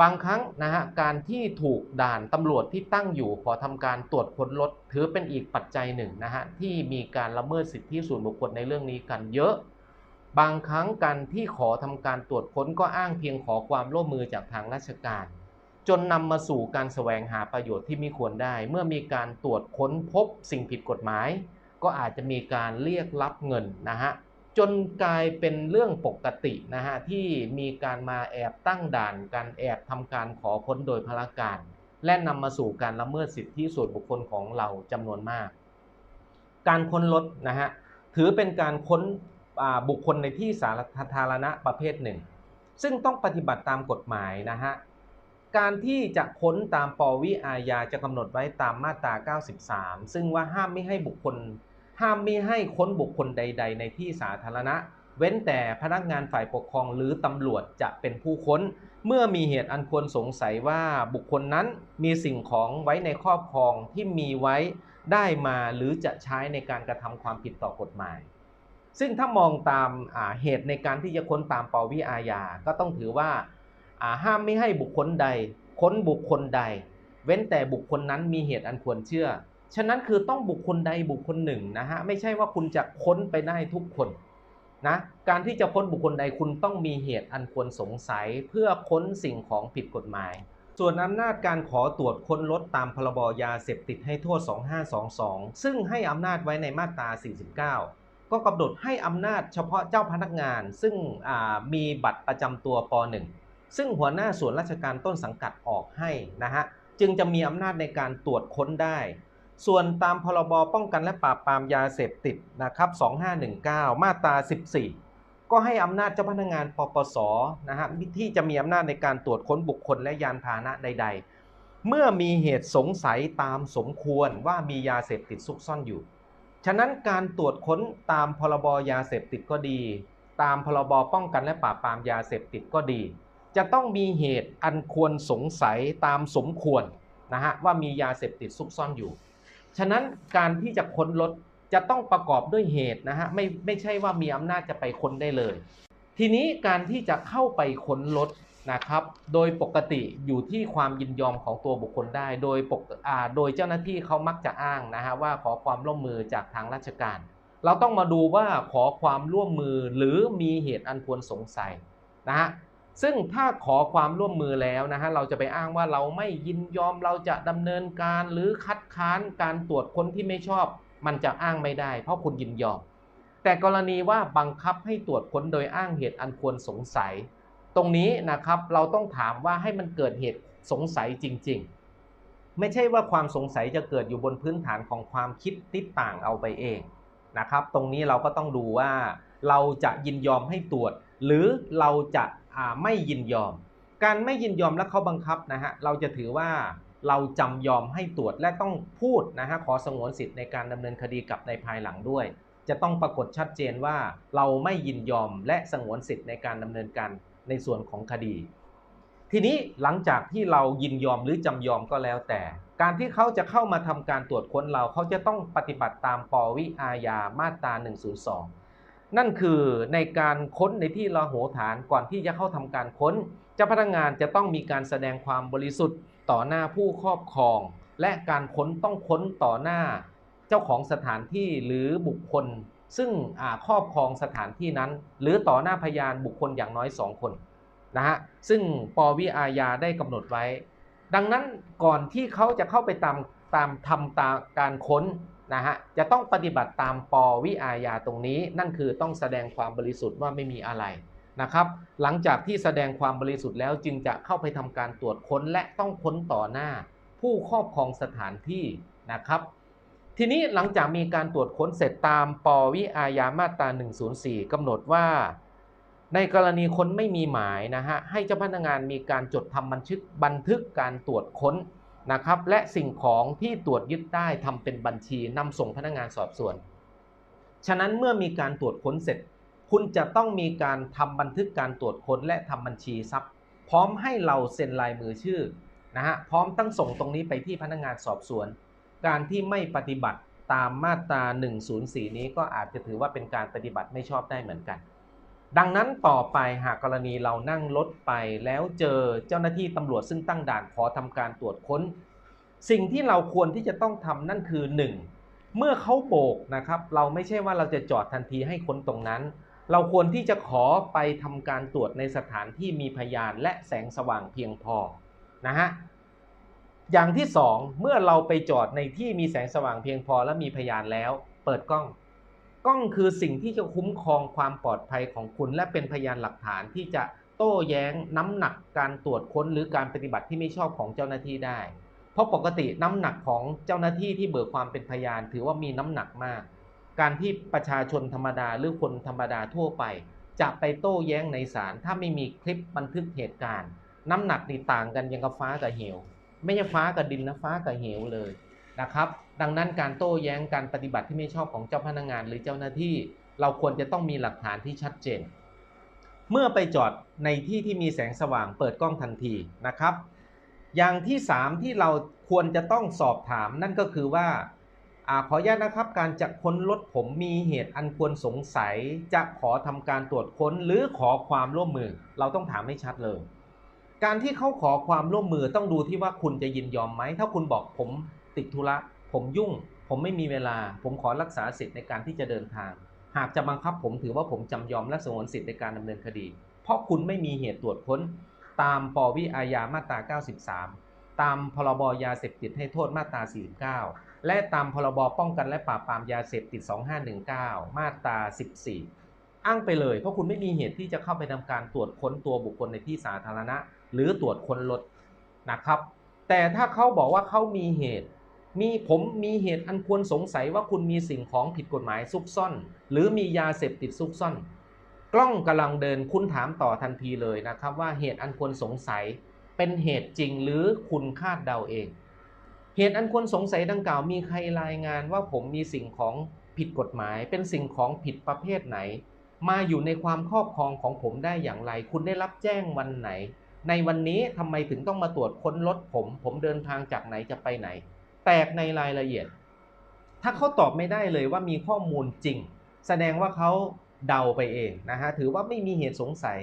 บางครั้งนะฮะการที่ถูกด่านตำรวจที่ตั้งอยู่ขอทำการตรวจค้นรถถือเป็นอีกปัจจัยหนึ่งนะฮะที่มีการละเมิดสิทธิส่วนบุคคลในเรื่องนี้กันเยอะ บางครั้งการที่ขอทำการตรวจค้นก็อ้างเพียงขอความร่วมมือจากทางราชการ จนนำมาสู่การแสวงหาประโยชน์ที่ไม่ควรได้ เมื่อมีการตรวจค้นพบสิ่งผิดกฎหมาย ก็อาจจะมีการเรียกรับเงินนะฮะ จนกลายเป็นเรื่องปกตินะฮะที่มีการมาแอบตั้งด่านการแอบทำการขอค้นโดยพลการ และนำมาสู่การละเมิดสิทธิส่วนบุคคลของเราจำนวนมาก การค้นรถนะฮะถือเป็นการค้นบุคคลในที่สาธารณะประเภทหนึ่ง ซึ่งต้องปฏิบัติตามกฎหมายนะฮะการที่จะค้นตามปวิอาญาจะกำหนดไว้ตามมาตรา 93 ซึ่งว่าห้ามไม่ให้บุคคล ห้ามม่ให้ค้นบุคคลใด ๆ ในที่สาธารณะ เว้นแต่พนักงานฝ่ายปกครองหรือตำรวจจะเป็นผู้ค้น เมื่อมีเหตุอันควรสงสัยว่าบุคคลนั้นมีสิ่งของไว้ในครอบครองที่มีไว้ได้มาหรือจะใช้ในการกระทำความผิดต่อกฎหมาย ซึ่งถ้ามองตามเหตุในการที่จะค้นตามปวิอาญาก็ต้องถือว่าห้ามไม่ให้บุคคลใด ค้นบุคคลใด เว้นแต่บุคคลนั้นมีเหตุอันควรเชื่อ ฉะนั้นคือต้องบุคคลใดบุคคลหนึ่งนะฮะไม่ใช่ว่าคุณจะค้นไปได้ทุกคนนะการที่จะค้นบุคคลใดคุณต้องมีเหตุอันควรสงสัยเพื่อค้นสิ่งของผิดกฎหมาย ส่วนอำนาจการขอตรวจค้นรถตามพรบยาเสพติดให้โทษ 2522 ซึ่งให้อำนาจไว้ในมาตรา 49 ก็กำหนดให้อำนาจเฉพาะเจ้าพนักงาน ซึ่งมีบัตรประจำตัวป .1 ซึ่งหัวหน้าส่วนราชการต้นสังกัดออกให้นะฮะจึงจะมีอำนาจในการตรวจค้นได้ ส่วนตามพรบป้องกันและปราบปรามยาเสพติดนะครับ 2519 มาตรา 14 ก็ให้อำนาจเจ้าพนักงานปปสนะฮะที่จะมีอำนาจในการตรวจค้นบุคคลและยานพาหนะใด ๆ เมื่อมีเหตุสงสัยตามสมควรว่ามียาเสพติดซุกซ่อนอยู่ ฉะนั้นการตรวจค้นตามพรบยาเสพติดก็ดี ตามพรบป้องกันและปราบปรามยาเสพติดก็ดี จะต้องมีเหตุอันควรสงสัยตามสมควรนะฮะว่ามียาเสพติดซุกซ่อนอยู่ ฉะนั้นการที่จะค้นรถจะต้องประกอบด้วยเหตุนะฮะไม่ไม่ใช่ว่ามีอำนาจจะไปค้นได้เลย ทีนี้การที่จะเข้าไปค้นรถนะครับ โดยปกติอยู่ที่ความยินยอมของตัวบุคคลได้ โดยปกอ่าโดยเจ้าหน้าที่เขามักจะอ้างนะฮะว่าขอความร่วมมือจากทางราชการ เราต้องมาดูว่าขอความร่วมมือหรือมีเหตุอันควรสงสัยนะฮะซึ่งถ้าขอความร่วมมือแล้วนะฮะเราจะไปอ้างว่าเราไม่ยินยอมเราจะดำเนินการหรือคัด ค้านการตรวจคนที่ไม่ชอบ มันจะอ้างไม่ได้ เพราะคุณยินยอม แต่กรณีว่าบังคับให้ตรวจค้นโดยอ้างเหตุอันควรสงสัย ตรงนี้นะครับเราต้องถามว่าให้มันเกิดเหตุสงสัยจริง ๆ ไม่ใช่ว่าความสงสัยจะเกิดอยู่บนพื้นฐานของความคิดติดต่างเอาไปเองนะครับ ตรงนี้เราก็ต้องดูว่าเราจะยินยอมให้ตรวจ หรือเราจะไม่ยินยอม การไม่ยินยอมและเขาบังคับนะฮะเราจะถือว่า เราจำยอมให้ตรวจและต้องพูดนะฮะขอสงวนสิทธิ์ในการดำเนินคดีกับในภายหลังด้วย จะต้องปรากฏชัดเจนว่าเราไม่ยินยอมและสงวนสิทธิ์ในการดำเนินการในส่วนของคดี ทีนี้หลังจากที่เรายินยอมหรือจำยอมก็แล้วแต่ การที่เขาจะเข้ามาทำการตรวจค้นเราเขาจะต้องปฏิบัติตามปวิอาญามาตรา102นั่นคือในการค้นในที่ระโหฐานก่อนที่จะเข้าทำการค้น เจ้าพนักงานจะต้องมีการแสดงความบริสุทธิ์ ต่อหน้าผู้ครอบครอง และการค้นต้องค้นต่อหน้า เจ้าของสถานที่หรือบุคคล ซึ่งครอบครองสถานที่นั้น หรือต่อหน้าพยานบุคคลอย่างน้อยสองคนนะฮะซึ่งปวิอาญาได้กำหนดไว้ ดังนั้นก่อนที่เขาจะเข้าไปตามตามทำตามการค้นนะฮะจะต้องปฏิบัติตามปวิอาญาตรงนี้ นั่นคือต้องแสดงความบริสุทธิ์ว่าไม่มีอะไร นะครับ หลังจากที่แสดงความบริสุทธิ์แล้วจึงจะเข้าไปทำการตรวจค้นและต้องค้นต่อหน้า ผู้ครอบครองสถานที่นะครับ ทีนี้หลังจากมีการตรวจค้นเสร็จตามปวิอาญามาตรา104กำหนดว่า ในกรณีคนไม่มีหมายนะฮะให้เจ้าพนักงานมีการจดทำบันทึกบันทึกการตรวจค้นนะครับ และสิ่งของที่ตรวจยึดได้ทำเป็นบัญชีนำส่งพนักงานสอบสวน ฉะนั้นเมื่อมีการตรวจค้นเสร็จ คุณจะต้องมีการทำบันทึกการตรวจค้นและทำบัญชีทรัพย์ พร้อมให้เราเซ็นลายมือชื่อนะฮะพร้อมตั้งส่งตรงนี้ไปที่พนักงานสอบสวน การที่ไม่ปฏิบัติตามมาตรา 104 นี้ก็อาจจะถือว่าเป็นการปฏิบัติไม่ชอบได้เหมือนกัน ดังนั้นต่อไปหากกรณีเรานั่งรถไปแล้วเจอเจ้าหน้าที่ตำรวจซึ่งตั้งด่านขอทำการตรวจค้น สิ่งที่เราควรที่จะต้องทำนั่นคือ 1. เมื่อเขาโบกนะครับ เราไม่ใช่ว่าเราจะจอดทันทีให้ค้นตรงนั้น เราควรที่จะขอไปทำการตรวจในสถานที่มีพยานและแสงสว่างเพียงพอนะฮะอย่างที่สองเมื่อเราไปจอดในที่มีแสงสว่างเพียงพอและมีพยานแล้ว เปิดกล้อง กล้องคือสิ่งที่จะคุ้มครองความปลอดภัยของคุณ และเป็นพยานหลักฐานที่จะโต้แย้งน้ำหนักการตรวจค้นหรือการปฏิบัติที่ไม่ชอบของเจ้าหน้าที่ได้ เพราะปกติน้ำหนักของเจ้าหน้าที่ที่เบิกความเป็นพยานถือว่ามีน้ำหนักมาก การที่ประชาชนธรรมดาหรือคนธรรมดาทั่วไป จะไปโต้แย้งในศาลถ้าไม่มีคลิปบันทึกเหตุการณ์ น้ำหนักนี่ต่างกันยังกับฟ้ากับเหว ไม่ใช่ฟ้ากับดินนะฟ้ากับเหวเลยนะครับ ดังนั้นการโต้แย้งการปฏิบัติที่ไม่ชอบของเจ้าพนักงานหรือเจ้าหน้าที่ เราควรจะต้องมีหลักฐานที่ชัดเจน เมื่อไปจอดในที่ที่มีแสงสว่างเปิดกล้องทันทีนะครับ อย่างที่ 3 ที่เราควรจะต้องสอบถามนั่นก็คือว่า อขออนุญาตนะครับการจะค้นรถผมมีเหตุอันควรสงสัยจะขอทำการตรวจค้นหรือขอความร่วมมือ เราต้องถามให้ชัดเลย การที่เขาขอความร่วมมือต้องดูที่ว่าคุณจะยินยอมไหม ถ้าคุณบอกผมติดธุระ ผมยุ่ง ผมไม่มีเวลา ผมขอรักษาสิทธิ์ในการที่จะเดินทาง หากจะบังคับผมถือว่าผมจำยอมและสงวนสิทธิ์ในการดำเนินคดี เพราะคุณไม่มีเหตุตรวจค้น ตามปวิอาญามาตรา 93 ตามพรบยาเสพติดให้โทษมาตรา 49 และตามพรบป้องกันและปราบปรามยาเสพติด 2519 มาตรา 14 อ้างไปเลย เพราะคุณไม่มีเหตุที่จะเข้าไปทำการตรวจค้นตัวบุคคลในที่สาธารณะ หรือตรวจค้นรถนะครับ แต่ถ้าเขาบอกว่าเขามีเหตุ มีผมมีเหตุอันควรสงสัยว่าคุณมีสิ่งของผิดกฎหมายซุกซ่อน หรือมียาเสพติดซุกซ่อน กล้องกำลังเดินคุณถามต่อทันทีเลยนะครับ ว่าเหตุอันควรสงสัยเป็นเหตุจริงหรือคุณคาดเดาเอง เหตุอันควรสงสัยดังกล่าวมีใครรายงานว่าผมมีสิ่งของผิดกฎหมาย เป็นสิ่งของผิดประเภทไหน มาอยู่ในความครอบครองของผมได้อย่างไร คุณได้รับแจ้งวันไหน ในวันนี้ทำไมถึงต้องมาตรวจค้นรถผม ผมเดินทางจากไหนจะไปไหน แตกในรายละเอียด ถ้าเขาตอบไม่ได้เลยว่ามีข้อมูลจริง แสดงว่าเขาเดาไปเองนะฮะถือว่าไม่มีเหตุสงสัย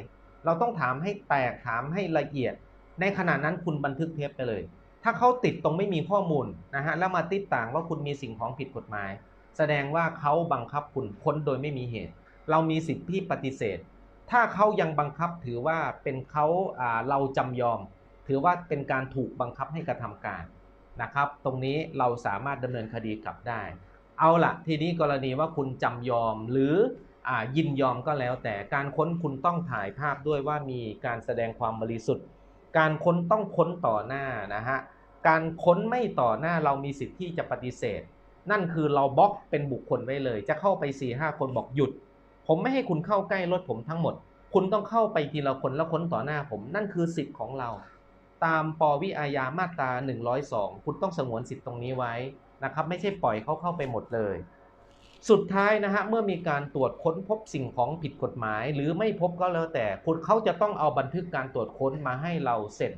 เราต้องถามให้แตกถามให้ละเอียด ในขณะนั้นคุณบันทึกเทปไปเลย ถ้าเขาติดตรงไม่มีข้อมูลนะฮะแล้วมาติดต่างว่าคุณมีสิ่งของผิดกฎหมาย แสดงว่าเขาบังคับคุณค้นโดยไม่มีเหตุ เรามีสิทธิที่ปฏิเสธ ถ้าเขายังบังคับถือว่าเป็นเขาเราจำยอม ถือว่าเป็นการถูกบังคับให้กระทำการนะครับ ตรงนี้เราสามารถดำเนินคดีกลับได้ เอาละทีนี้กรณีว่าคุณจำยอมหรืออยินยอมก็แล้ว แต่การค้นคุณต้องถ่ายภาพด้วยว่ามีการแสดงความบริสุทธิ์ การค้นต้องค้นต่อหน้านะฮะ การค้นไม่ต่อหน้าเรามีสิทธิ์ที่จะปฏิเสธ นั่นคือเราบล็อกเป็นบุคคลไว้เลย จะเข้าไป4ี่ห้าคนบอกหยุด ผมไม่ให้คุณเข้าใกล้รถผมทั้งหมด คุณต้องเข้าไปทีละคนแล้วค้นต่อหน้าผม นั่นคือสิทธิ์ของเรา ตามปวิอาญามาตรา102 คุณต้องสงวนสิทธิ์ตรงนี้ไว้นะครับ ไม่ใช่ปล่อยเขาเข้าไปหมดเลย สุดท้ายนะฮะเมื่อมีการตรวจค้นพบสิ่งของผิดกฎหมาย หรือไม่พบก็แล้วแต่คุณเขาจะต้องเอาบันทึกการตรวจค้นมาให้เราเซ็น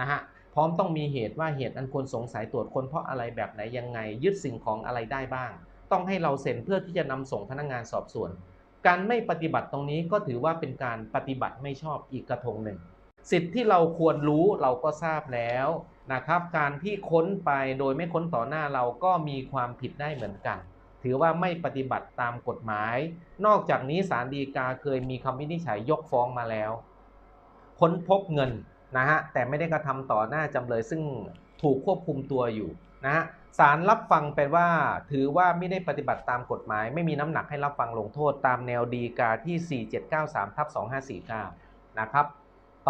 นะฮะ พร้อมต้องมีเหตุว่าเหตุอันควรสงสัยตรวจคนเพราะอะไรแบบไหนยังไง ยึดสิ่งของอะไรได้บ้าง ต้องให้เราเซ็นเพื่อที่จะนำส่งพนักงานสอบสวน การไม่ปฏิบัติตรงนี้ก็ถือว่าเป็นการปฏิบัติไม่ชอบอีกกระทงหนึ่ง สิทธิ์ที่เราควรรู้เราก็ทราบแล้วนะครับ การที่ค้นไปโดยไม่ค้นต่อหน้าเราก็มีความผิดได้เหมือนกัน ถือว่าไม่ปฏิบัติตามกฎหมาย นอกจากนี้ศาลฎีกาเคยมีคำวินิจฉัยยกฟ้องมาแล้ว ค้นพบเงิน นะฮะแต่ไม่ได้กระทำต่อหน้าจำเลยซึ่งถูกควบคุมตัวอยู่นะฮะศาลรับฟังไปว่า ถือว่าไม่ได้ปฏิบัติตามกฎหมาย ไม่มีน้ำหนักให้รับฟังลงโทษตามแนวดีกาที่ 4793ทับ2549 นะครับ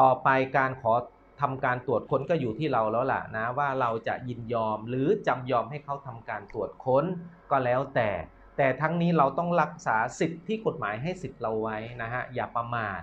ต่อไปการขอทำการตรวจค้นก็อยู่ที่เราแล้วล่ะนะ ว่าเราจะยินยอมหรือจำยอมให้เขาทำการตรวจค้นก็แล้วแต่ แต่ทั้งนี้เราต้องรักษาสิทธิ์ที่กฎหมายให้สิทธิ์เราไว้นะฮะอย่าประมาท